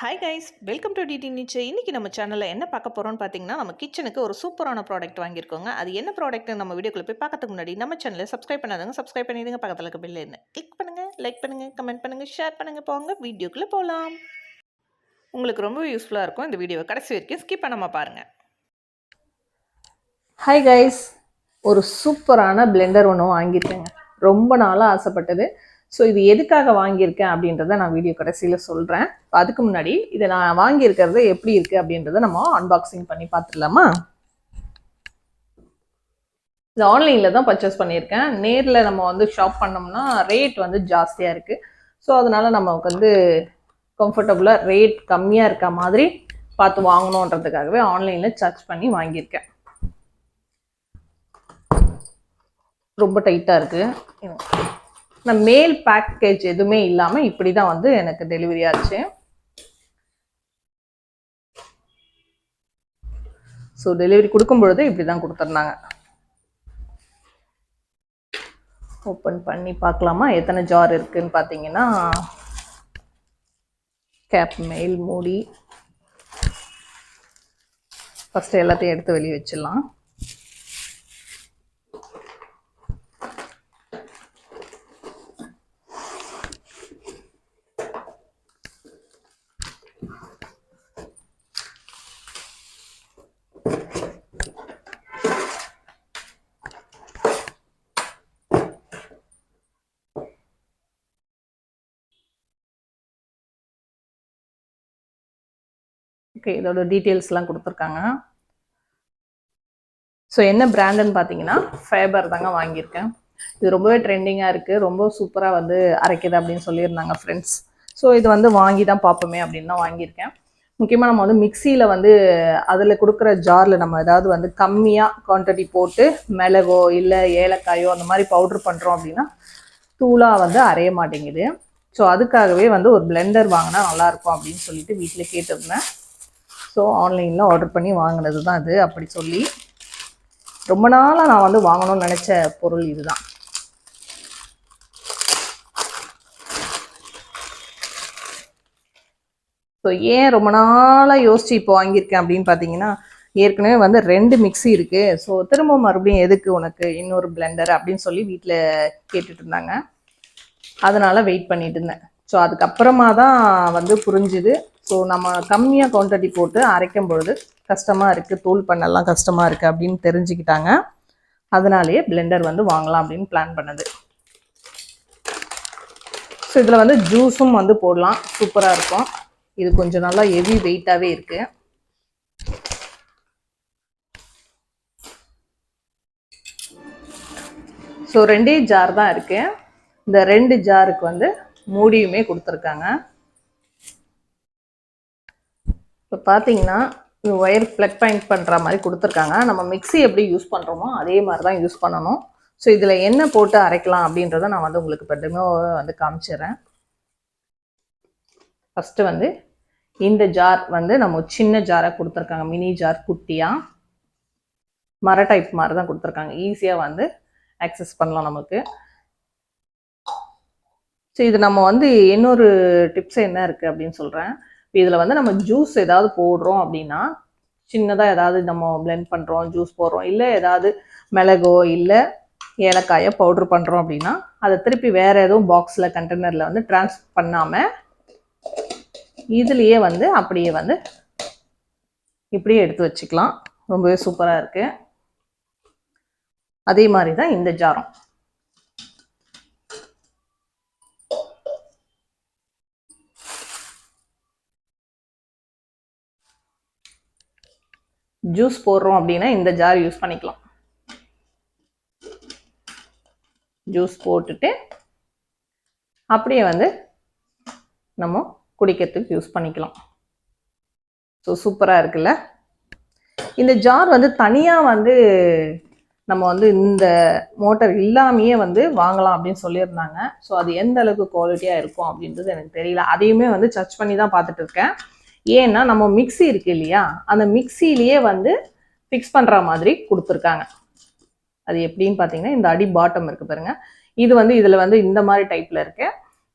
Hi guys welcome to DD நிச்சய இன்றைக்கி நம்ம சேனலில் என்ன பார்க்க போகிறோம்னு பார்த்தீங்கன்னா நம்ம கிச்சனுக்கு ஒரு சூப்பரான ப்ராடக்ட் வாங்கியிருக்கோங்க. அது என்ன ப்ராடக்ட்னு நம்ம வீடியோக்குள்ள போய் பார்க்கறதுக்கு முன்னாடி நம்ம சேனலை சப்ஸ்கிரைப் பண்ணாதவங்க சப்ஸ்கிரைப் பண்ணிடுங்க. பக்கத்தில் இருக்க பில்லு என்ன கிளிக் பண்ணுங்கள் லைக் பண்ணுங்கள் கமெண்ட் பண்ணுங்கள் ஷேர் பண்ணுங்கள் போங்க வீடியோக்குள்ளே போகலாம் உங்களுக்கு ரொம்ப யூஸ்ஃபுல்லாக இருக்கும் இந்த வீடியோவை கடைசி வரைக்கும் ஸ்கிப் பண்ணாமல் பாருங்கள் ஹாய் கைஸ் ஒரு சூப்பரான பிளெண்டர் ஒன்று வாங்கியிருக்கேங்க. ரொம்ப நாளாக ஆசைப்பட்டது. ஸோ இது எதுக்காக வாங்கியிருக்கேன் அப்படின்றத நான் வீடியோ கடைசியில் சொல்கிறேன் அதுக்கு முன்னாடி இதை நான் வாங்கியிருக்கிறது எப்படி இருக்குது அப்படின்றத நம்ம அன்பாக்சிங் பண்ணி பார்த்துடலாமா? இது ஆன்லைனில் தான் பர்ச்சேஸ் பண்ணியிருக்கேன். நேரில் நம்ம வந்து ஷாப் பண்ணோம்னா ரேட் வந்து ஜாஸ்தியாக இருக்குது ஸோ அதனால் நமக்கு வந்து கம்ஃபர்டபுளாக ரேட் கம்மியாக இருக்க மாதிரி பார்த்து வாங்கணுன்றதுக்காகவே ஆன்லைனில் சர்ச் பண்ணி வாங்கியிருக்கேன். ரொம்ப டைட்டாக இருக்குது நான் மேல் பேக்கேஜ் எதுவுமே இல்லாமல் இப்படி தான் வந்து எனக்கு டெலிவரி ஆச்சு. ஸோ டெலிவரி கொடுக்கும் பொழுது இப்படி தான் கொடுத்துருந்தாங்க. ஓப்பன் பண்ணி பார்க்கலாமா? எத்தனை ஜார் இருக்குன்னு பார்த்தீங்கன்னா கேப் மெயில் மூடி. ஃபஸ்ட்டு எல்லாத்தையும் எடுத்து வெளியே வச்சிடலாம். ஓகே இதோட டீட்டெயில்ஸ்லாம் கொடுத்துருக்காங்க. ஸோ என்ன பிராண்டுன்னு பார்த்தீங்கன்னா ஃபேபர் தாங்க வாங்கியிருக்கேன். இது ரொம்பவே ட்ரெண்டிங்காக இருக்குது ரொம்ப சூப்பராக வந்து அரைக்குது அப்படின்னு சொல்லியிருந்தாங்க ஃப்ரெண்ட்ஸ் ஸோ இது வந்து வாங்கி தான் பார்ப்போமே அப்படின்னு தான் வாங்கியிருக்கேன். முக்கியமாக நம்ம வந்து மிக்சியில் வந்து அதில் கொடுக்குற ஜாரில் நம்ம ஏதாவது வந்து கம்மியாக குவான்டிட்டி போட்டு மிளகோ இல்லை ஏலக்காயோ அந்த மாதிரி பவுட்ரு பண்ணுறோம் அப்படின்னா தூளாக வந்து அரைய மாட்டேங்குது. ஸோ அதுக்காகவே வந்து ஒரு பிளெண்டர் வாங்கினா நல்லாயிருக்கும் அப்படின்னு சொல்லிட்டு வீட்டில் கேட்டிருந்தேன். ஸோ ஆன்லைனில் ஆர்டர் பண்ணி வாங்கினது தான் அது அப்படி சொல்லி ரொம்ப நாளாக நான் வந்து வாங்கணும்னு நினச்ச பொருள் இதுதான். ஸோ ஏன் ரொம்ப நாளாக யோசித்து இப்போ வாங்கியிருக்கேன் அப்படின்னு பார்த்தீங்கன்னா ஏற்கனவே வந்து ரெண்டு மிக்ஸி இருக்குது ஸோ திரும்ப மறுபடியும் எதுக்கு உனக்கு இன்னொரு பிளெண்டர் அப்படின்னு சொல்லி வீட்டில் கேட்டுட்டு இருந்தாங்க. அதனால் வெயிட் பண்ணிட்டு இருந்தேன். ஸோ அதுக்கப்புறமா தான் வந்து புரிஞ்சுது. ஸோ நம்ம கம்மியாக குவான்டிட்டி போட்டு அரைக்கும் பொழுது கஷ்டமாக இருக்குது தூள் பண்ணலாம் கஷ்டமாக இருக்குது அப்படின்னு தெரிஞ்சுக்கிட்டாங்க. அதனாலேயே பிளெண்டர் வந்து வாங்கலாம் அப்படின்னு பிளான் பண்ணது. ஸோ இதில் வந்து ஜூஸும் வந்து போடலாம். சூப்பராக இருக்கும். இது கொஞ்சம் நல்லா ஹெவி வெயிட்டாகவே இருக்குது ஸோ ரெண்டே ஜார் தான் இருக்குது இந்த ரெண்டு ஜாருக்கு வந்து மூடியுமே கொடுத்துருக்காங்க. இப்போ பார்த்தீங்கன்னா இந்த ஒயர் ப்ளக் பாயிண்ட் பண்ணுற மாதிரி கொடுத்துருக்காங்க. நம்ம மிக்ஸி எப்படி யூஸ் பண்ணுறோமோ அதே மாதிரி தான் யூஸ் பண்ணணும். ஸோ இதில் என்ன போட்டு அரைக்கலாம் அப்படின்றத நான் வந்து உங்களுக்கு இப்போ டெமோ வந்து காமிச்சிடுறேன். ஃபஸ்ட்டு வந்து இந்த ஜார் வந்து நம்ம சின்ன ஜாராக கொடுத்துருக்காங்க. மினி ஜார் குட்டியாக மர டைப் மாதிரி தான் கொடுத்துருக்காங்க ஈஸியாக வந்து ஆக்சஸ் பண்ணலாம் நமக்கு. ஸோ இது நம்ம வந்து இன்னொரு டிப்ஸ் என்ன இருக்குது அப்படின்னு சொல்கிறேன் இதில் வந்து நம்ம ஜூஸ் ஏதாவது போடுறோம் அப்படின்னா சின்னதாக ஏதாவது நம்ம பிளெண்ட் பண்ணுறோம் ஜூஸ் போடுறோம் இல்லை ஏதாவது மிளகோ இல்லை ஏலக்காயை பவுட்ரு பண்ணுறோம் அப்படின்னா அதை திருப்பி வேறு எதுவும் பாக்ஸில் கண்டெய்னரில் வந்து ட்ரான்ஸ் பண்ணாமல் இதுலேயே வந்து அப்படியே வந்து இப்படியே எடுத்து வச்சுக்கலாம். ரொம்பவே சூப்பராக இருக்குது அதே மாதிரி தான் இந்த ஜாரம். ஜூஸ் போடுறோம் அப்படின்னா இந்த ஜார் யூஸ் பண்ணிக்கலாம். ஜூஸ் போட்டுட்டு அப்படியே வந்து நம்ம குடிக்கிறதுக்கு யூஸ் பண்ணிக்கலாம். ஸோ சூப்பராக இருக்குல்ல? இந்த ஜார் வந்து தனியாக வந்து நம்ம வந்து இந்த மோட்டர் இல்லாமையே வந்து வாங்கலாம் அப்படின்னு சொல்லியிருந்தாங்க. ஸோ அது எந்த அளவுக்கு குவாலிட்டியாக இருக்கும் அப்படின்றது எனக்கு தெரியல. அதையுமே வந்து சர்ச் பண்ணி தான் பார்த்துட்டு இருக்கேன். ஏன்னா நம்ம மிக்ஸி இருக்கு இல்லையா? அந்த மிக்ஸிலேயே வந்து ஃபிக்ஸ் பண்ணுற மாதிரி கொடுத்துருக்காங்க. அது எப்படின்னு பார்த்தீங்கன்னா இந்த அடி பாட்டம் இருக்குது பாருங்க. இது வந்து இதில் வந்து இந்த மாதிரி டைப்பில் இருக்கு.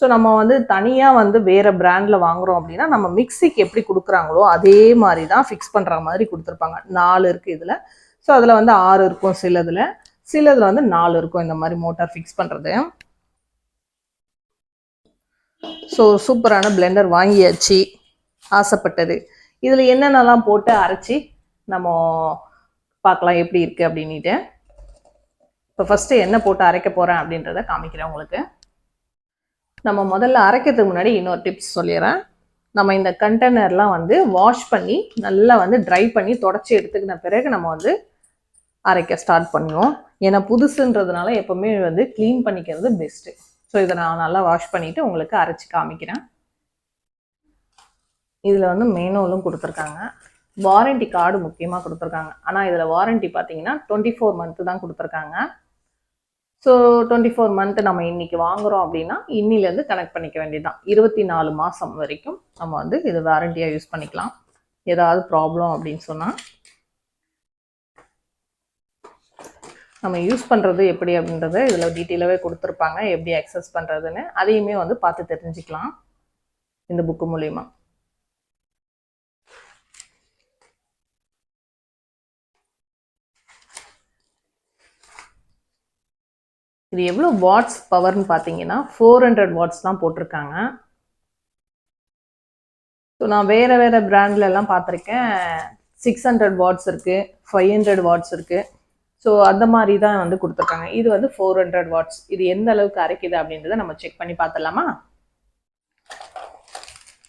ஸோ நம்ம வந்து தனியாக வந்து வேறு பிராண்டில் வாங்குகிறோம் அப்படின்னா நம்ம மிக்சிக்கு எப்படி கொடுக்குறாங்களோ அதே மாதிரி தான் ஃபிக்ஸ் பண்ணுற மாதிரி கொடுத்துருப்பாங்க. நாலு இருக்குது இதில். ஸோ அதில் வந்து ஆறு இருக்கும் சிலதில். சிலதில் வந்து நாலு இருக்கும் இந்த மாதிரி மோட்டார் ஃபிக்ஸ் பண்ணுறது ஸோ சூப்பரான பிளெண்டர் வாங்கியாச்சு. ஆசைப்பட்டது. இதில் என்னென்னலாம் போட்டு அரைச்சி நம்ம பார்க்கலாம் எப்படி இருக்குது அப்படின்ட்டு இப்போ ஃபஸ்ட்டு என்ன போட்டு அரைக்க போகிறேன் அப்படின்றத காமிக்கிறேன் உங்களுக்கு. நம்ம முதல்ல அரைக்கிறதுக்கு முன்னாடி இன்னொரு டிப்ஸ் சொல்லிடுறேன். நம்ம இந்த கண்டெய்னர்லாம் வந்து வாஷ் பண்ணி நல்லா வந்து ட்ரை பண்ணி தொடச்சி எடுத்துக்கின பிறகு நம்ம வந்து அரைக்க ஸ்டார்ட் பண்ணுவோம். ஏன்னா புதுசுன்றதுனால எப்போவுமே வந்து க்ளீன் பண்ணிக்கிறது பெஸ்ட்டு ஸோ இதை நான் நல்லா வாஷ் பண்ணிவிட்டு உங்களுக்கு அரைச்சி காமிக்கிறேன். இதில் வந்து மேனுவலும் கொடுத்துருக்காங்க. வாரண்டி கார்டு முக்கியமாக கொடுத்துருக்காங்க. ஆனால் இதில் வாரண்டி பார்த்தீங்கன்னா டுவெண்ட்டி ஃபோர் மந்த்து தான் கொடுத்துருக்காங்க. ஸோ டுவெண்ட்டி ஃபோர் மந்த் நம்ம இன்றைக்கி வாங்குறோம் அப்படின்னா இன்னிலேருந்து கனெக்ட் பண்ணிக்க வேண்டியதுதான். இருபத்தி நாலு மாதம் வரைக்கும் நம்ம வந்து இது வாரண்டியாக யூஸ் பண்ணிக்கலாம். ஏதாவது ப்ராப்ளம் அப்படின்னு சொன்னால் நம்ம யூஸ் பண்ணுறது எப்படி அப்படின்றத இதில் டீட்டெயிலாகவே கொடுத்துருப்பாங்க. எப்படி அக்சஸ் பண்ணுறதுன்னு அதையுமே வந்து பார்த்து தெரிஞ்சுக்கலாம். இந்த புக்கு மூலிமா இது எவ்வளோ வாட்ஸ் பவர்னு பார்த்தீங்கன்னா ஃபோர் ஹண்ட்ரட் வாட்ஸ் தான் போட்டிருக்காங்க. ஸோ நான் வேறு வேறு பிராண்ட்லலாம் பார்த்துருக்கேன் சிக்ஸ் ஹண்ட்ரட் வாட்ஸ் இருக்குது ஃபைவ் ஹண்ட்ரட் வாட்ஸ் இருக்குது ஸோ அந்த மாதிரி தான் வந்து கொடுத்துருக்காங்க. இது வந்து ஃபோர் ஹண்ட்ரட் வாட்ஸ் இது எந்த அளவுக்கு அரைக்குது அப்படின்றத நம்ம செக் பண்ணி பார்த்துடலாமா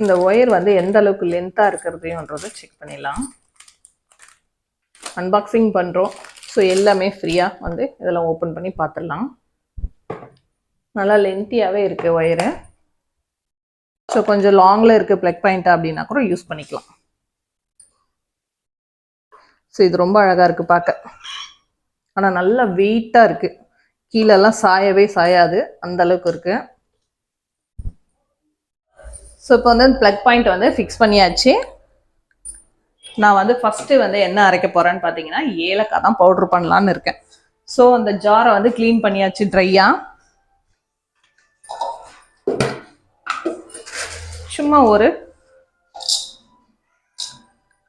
இந்த ஒயர் வந்து எந்த அளவுக்கு லென்த்தாக இருக்கிறதையுன்றதை செக் பண்ணிடலாம். அன்பாக்சிங் பண்ணுறோம் ஸோ எல்லாமே ஃப்ரீயாக வந்து இதெல்லாம் ஓப்பன் பண்ணி பார்த்துடலாம் நல்லா லென்த்தியாகவே இருக்குது ஒயரு ஸோ கொஞ்சம் லாங்கில் இருக்குது ப்ளக் பாயிண்ட் அப்படின்னா கூட யூஸ் பண்ணிக்கலாம். ஸோ இது ரொம்ப அழகாக இருக்குது பார்க்க ஆனால் நல்லா வெயிட்டாக இருக்குது கீழெல்லாம் சாயவே சாயாது. அந்த அளவுக்கு இருக்குது ஸோ இப்போ வந்து ப்ளக் பாயிண்ட் வந்து ஃபிக்ஸ் பண்ணியாச்சு. நான் வந்து ஃபஸ்ட்டு வந்து என்ன அரைக்க போகிறேன்னு பார்த்தீங்கன்னா ஏலக்காய் தான் பவுட்ரு பண்ணலான்னு இருக்கேன். ஸோ அந்த ஜாரை வந்து க்ளீன் பண்ணியாச்சு ட்ரையாக சும்மா ஒரு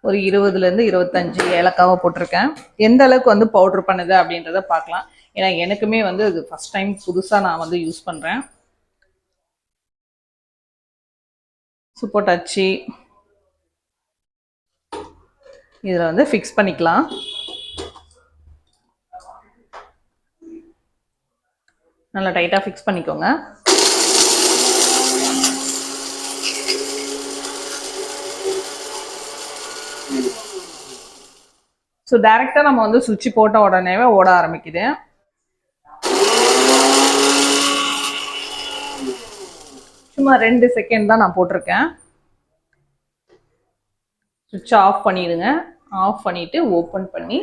ஒரு இருபதுலேருந்து இருபத்தஞ்சு ஏலக்காவை போட்டிருக்கேன். எந்த அளவுக்கு வந்து பவுட்ரு பண்ணுது அப்படின்றத பார்க்கலாம். ஏன்னா எனக்குமே வந்து இது ஃபஸ்ட் டைம் புதுசாக நான் வந்து யூஸ் பண்ணுறேன் சுப்போட்டாச்சி இதில் வந்து ஃபிக்ஸ் பண்ணிக்கலாம். நல்லா டைட்டாக ஃபிக்ஸ் பண்ணிக்கோங்க. ஸோ டைரெக்டாக நம்ம வந்து சுவிட்ச் போட்ட உடனேவே ஓட ஆரம்பிக்குது. சும்மா ரெண்டு செகண்ட் தான் நான் போட்டிருக்கேன். சுவிட்ச் ஆஃப் பண்ணிடுங்க. ஆஃப் பண்ணிவிட்டு ஓப்பன் பண்ணி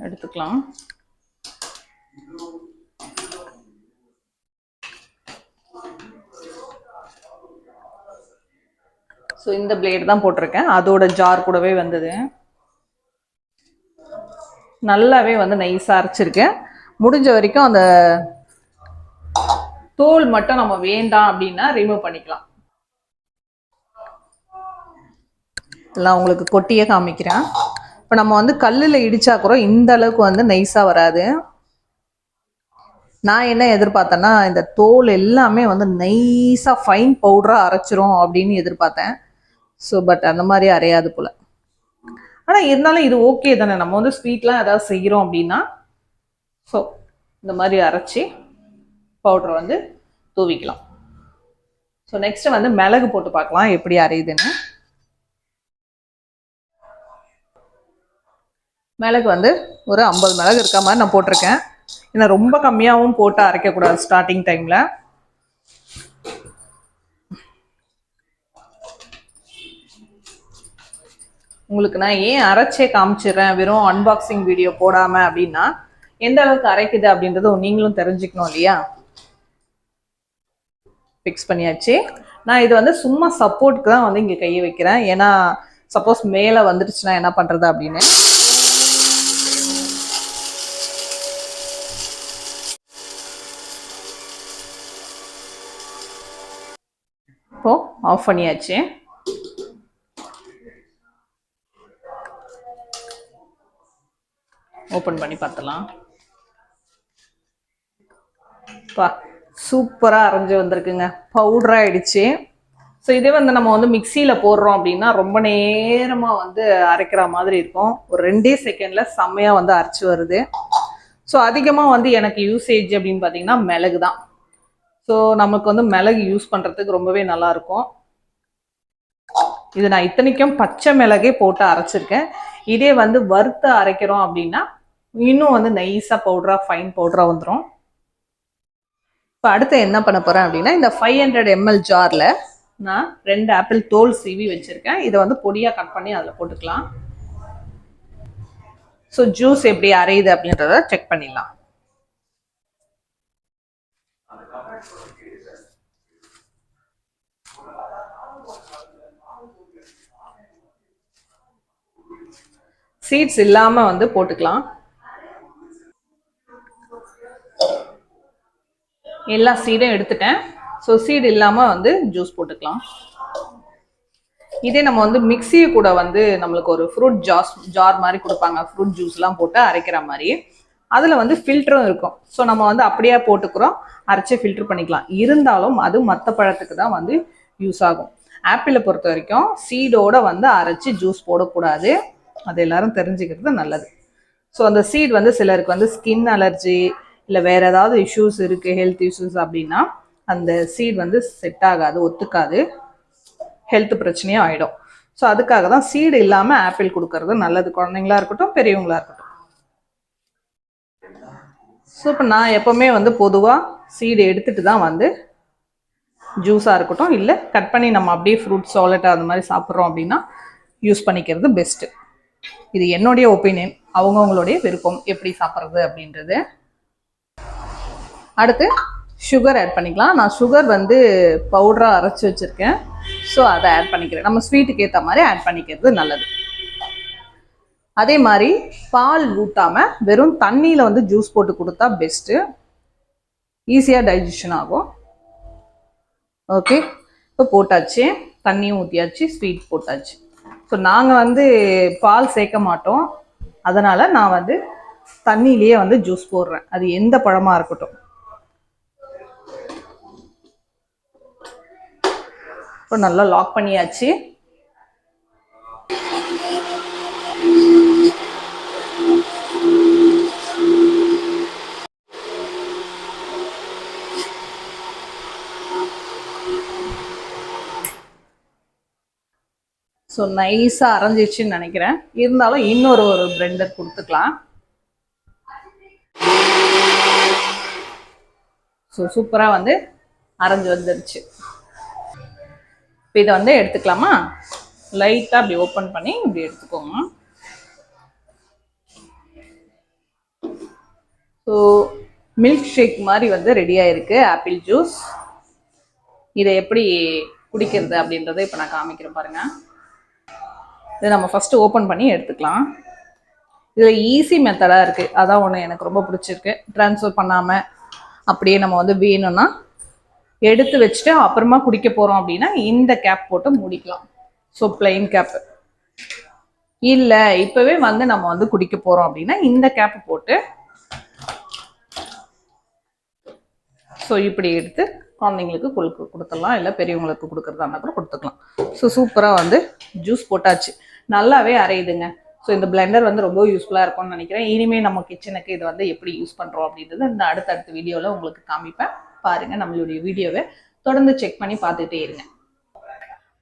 எடுத்துக்கலாம். ஸோ இந்த பிளேடு தான் போட்டிருக்கேன். அதோட ஜார் கூடவே வந்தது. நல்லாவே வந்து நைஸாக அரைச்சிருக்கேன் முடிஞ்ச வரைக்கும் அந்த தோல் மட்டும் நம்ம வேண்டாம் அப்படின்னா ரிமூவ் பண்ணிக்கலாம். எல்லாம் உங்களுக்கு கொட்டியே காமிக்கிறேன். இப்போ நம்ம வந்து கல்லில் இடிச்சா கூட இந்த அளவுக்கு வந்து நைஸாக வராது. நான் என்ன எதிர்பார்த்தேன்னா இந்த தோல் எல்லாமே வந்து நைஸாக ஃபைன் பவுடராக அரைச்சிரும் அப்படின்னு எதிர்பார்த்தேன். ஸோ பட் அந்த மாதிரி அரையாது போல். ஆனால் இருந்தாலும் இது ஓகே தானே. நம்ம வந்து ஸ்வீட்லாம் ஏதாவது செய்கிறோம் அப்படின்னா ஸோ இந்த மாதிரி அரைச்சி பவுடரை வந்து தூவிக்கலாம். ஸோ நெக்ஸ்ட்டு வந்து மிளகு போட்டு பார்க்கலாம் எப்படி அரையுதுன்னு. மிளகு வந்து ஒரு ஐம்பது மிளகு இருக்க மாதிரி நான் போட்டிருக்கேன். ஏன்னா ரொம்ப கம்மியாகவும் போட்டு அரைக்கக்கூடாது ஸ்டார்டிங் டைமில் உங்களுக்கு நான் ஏன் அரைச்சே காமிச்சிடுறேன்? வெறும் அன்பாக்சிங் வீடியோ போடாமல் அப்படின்னா எந்த அளவுக்கு அரைக்குது அப்படின்றதும் நீங்களும் தெரிஞ்சுக்கணும் இல்லையா? ஃபிக்ஸ் பண்ணியாச்சு. நான் இது வந்து சும்மா சப்போர்ட்க்கு தான் வந்து இங்கே கையை வைக்கிறேன். ஏன்னா சப்போஸ் மேலே வந்துடுச்சுன்னா என்ன பண்ணுறது அப்படின்னு. இப்போது ஆஃப் பண்ணியாச்சு. ஓப்பன் பண்ணி பார்த்துலாம். பா சூப்பராக அரைஞ்சு வந்திருக்குங்க. பவுடராக ஆயிடுச்சு. ஸோ இதே வந்து நம்ம வந்து மிக்சியில் போடுறோம் அப்படின்னா ரொம்ப நேரமாக வந்து அரைக்கிற மாதிரி இருக்கும். ஒரு ரெண்டே செகண்டில் செம்மையாக வந்து அரைச்சி வருது. ஸோ அதிகமாக வந்து எனக்கு யூசேஜ் அப்படின்னு பார்த்தீங்கன்னா மிளகு தான். ஸோ நமக்கு வந்து மிளகு யூஸ் பண்ணுறதுக்கு ரொம்பவே நல்லாயிருக்கும் இது நான் இத்தனைக்கும் பச்சை மிளகே போட்டு அரைச்சிருக்கேன். இதே வந்து வறுத்து அரைக்கிறோம் அப்படின்னா இன்னும் வந்து நைஸாக பவுடராக ஃபைன் பவுடராக வந்துடும் இப்போ அடுத்து என்ன பண்ண போகிறேன் அப்படின்னா இந்த ஃபைவ் ஹண்ட்ரட் எம்எல் ஜாரில் நான் ரெண்டு ஆப்பிள் தோல் சீவி வச்சுருக்கேன். இதை வந்து பொடியாக கட் பண்ணி அதில் போட்டுக்கலாம். ஸோ ஜூஸ் எப்படி அரையுது அப்படின்றத செக் பண்ணிடலாம். சீட்ஸ் இல்லாமல் வந்து போட்டுக்கலாம். எல்லா சீடும் எடுத்துட்டேன். ஸோ சீடு இல்லாமல் வந்து ஜூஸ் போட்டுக்கலாம். இதே நம்ம வந்து மிக்சியை கூட வந்து நம்மளுக்கு ஒரு ஃப்ரூட் ஜாஸ் ஜார் மாதிரி கொடுப்பாங்க. ஃப்ரூட் ஜூஸ்லாம் போட்டு அரைக்கிற மாதிரி. அதில் வந்து ஃபில்டரும் இருக்கும். ஸோ நம்ம வந்து அப்படியே போட்டுக்கிறோம். அரைச்சி ஃபில்டர் பண்ணிக்கலாம். இருந்தாலும் அது மற்ற பழத்துக்கு தான் வந்து யூஸ் ஆகும். ஆப்பிளை பொறுத்த வரைக்கும் சீடோட வந்து அரைச்சி ஜூஸ் போடக்கூடாது. அது எல்லாரும் தெரிஞ்சுக்கிறது நல்லது. ஸோ அந்த சீட் வந்து சிலருக்கு வந்து ஸ்கின் அலர்ஜி இல்லை வேற ஏதாவது இஷ்யூஸ் இருக்குது ஹெல்த் இஷ்யூஸ் அப்படின்னா அந்த சீட் வந்து செட் ஆகாது ஒத்துக்காது. ஹெல்த் பிரச்சனையும் ஆகிடும் ஸோ அதுக்காக தான் சீடு இல்லாமல் ஆப்பிள் கொடுக்கறது நல்லது. குழந்தைங்களா இருக்கட்டும் பெரியவங்களா இருக்கட்டும். ஸோ இப்போ நான் எப்போவுமே வந்து பொதுவாக சீடு எடுத்துட்டு தான் வந்து ஜூஸாக இருக்கட்டும் இல்லை கட் பண்ணி நம்ம அப்படியே ஃப்ரூட் சாலட் அந்த மாதிரி சாப்பிட்றோம் அப்படின்னா யூஸ் பண்ணிக்கிறது பெஸ்ட்டு இது என்னுடைய ஒப்பீனியன் அவங்கவுங்களுடைய விருப்பம் எப்படி சாப்பிட்றது அப்படின்றது. அடுத்து சுகர் ஆட் பண்ணிக்கலாம். நான் சுகர் வந்து பவுடராக அரைச்சி வச்சுருக்கேன். ஸோ அதை ஆட் பண்ணிக்கிறேன். நம்ம ஸ்வீட்டுக்கு ஏற்ற மாதிரி ஆட் பண்ணிக்கிறது நல்லது. அதே மாதிரி பால் ஊட்டாமல் வெறும் தண்ணியில் வந்து ஜூஸ் போட்டு கொடுத்தா பெஸ்ட்டு ஈஸியாக டைஜஷன் ஆகும். ஓகே இப்போ போட்டாச்சு. தண்ணியும் ஊற்றியாச்சு ஸ்வீட் போட்டாச்சு. ஸோ நாங்கள் வந்து பால் சேர்க்க மாட்டோம். அதனால் நான் வந்து தண்ணியிலேயே வந்து ஜூஸ் போடுறேன். அது எந்த பழமாக இருக்கட்டும். இப்போ நல்லா லாக் பண்ணியாச்சு. ஸோ நைஸாக அரைஞ்சிச்சின்னு நினைக்கிறேன். இருந்தாலும் இன்னொரு ஒரு பிரெண்டர் கொடுத்துக்கலாம். ஸோ சூப்பராக வந்து அரைஞ்சி வந்துருச்சு. இப்போ இதை வந்து எடுத்துக்கலாமா? லைட்டாக அப்படி ஓப்பன் பண்ணி இப்படி எடுத்துக்கோங்க ஸோ மில்க் ஷேக் மாதிரி வந்து ரெடியாகிருக்கு ஆப்பிள் ஜூஸ் இதை எப்படி குடிக்கிறது அப்படின்றத இப்போ நான் காமிக்கிறேன் பாருங்க. இதை நம்ம ஃபஸ்ட்டு ஓப்பன் பண்ணி எடுத்துக்கலாம். இதில் ஈஸி மெத்தடாக இருக்குது அதான் ஒன்று எனக்கு ரொம்ப பிடிச்சிருக்கு. ட்ரான்ஸ்ஃபர் பண்ணாமல் அப்படியே நம்ம வந்து வேணும்னா எடுத்து வச்சுட்டு அப்புறமா குடிக்க போகிறோம் அப்படின்னா இந்த கேப் போட்டு மூடிக்கலாம். ஸோ பிளெயின் கேப்பு இல்லை இப்போவே வந்து நம்ம வந்து குடிக்க போகிறோம் அப்படின்னா இந்த கேப் போட்டு ஸோ இப்படி எடுத்து குழந்தைங்களுக்கு கொடுக்க கொடுத்துடலாம். இல்லை பெரியவங்களுக்கு கொடுக்குறதா இருந்தால் கூட கொடுத்துக்கலாம். ஸோ சூப்பராக வந்து ஜூஸ் போட்டாச்சு. நல்லாவே அரையுதுங்க. ஸோ இந்த பிளெண்டர் வந்து ரொம்ப யூஸ்ஃபுல்லாக இருக்கும்னு நினைக்கிறேன். இனிமேல் நம்ம கிச்சனுக்கு இது வந்து எப்படி யூஸ் பண்ணுறோம் அப்படின்றது இந்த அடுத்தடுத்த வீடியோவில் உங்களுக்கு காமிப்பேன். பாருங்கள் நம்மளுடைய வீடியோவை தொடர்ந்து செக் பண்ணி பார்த்துட்டே இருங்க.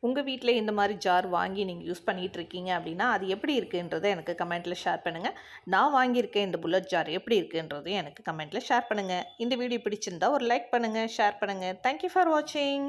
உங்கள் வீட்டில் இந்த மாதிரி ஜார் வாங்கி நீங்கள் யூஸ் பண்ணிகிட்டு இருக்கீங்க அப்படின்னா அது எப்படி இருக்குன்றதை எனக்கு கமெண்ட்டில் ஷேர் பண்ணுங்கள் நான் வாங்கியிருக்கேன் இந்த புல்லட் ஜார் எப்படி இருக்குன்றதையும் எனக்கு கமெண்ட்டில் ஷேர் பண்ணுங்கள் இந்த வீடியோ பிடிச்சிருந்தா ஒரு லைக் பண்ணுங்கள் ஷேர் பண்ணுங்கள் தேங்க்யூ ஃபார் வாட்சிங்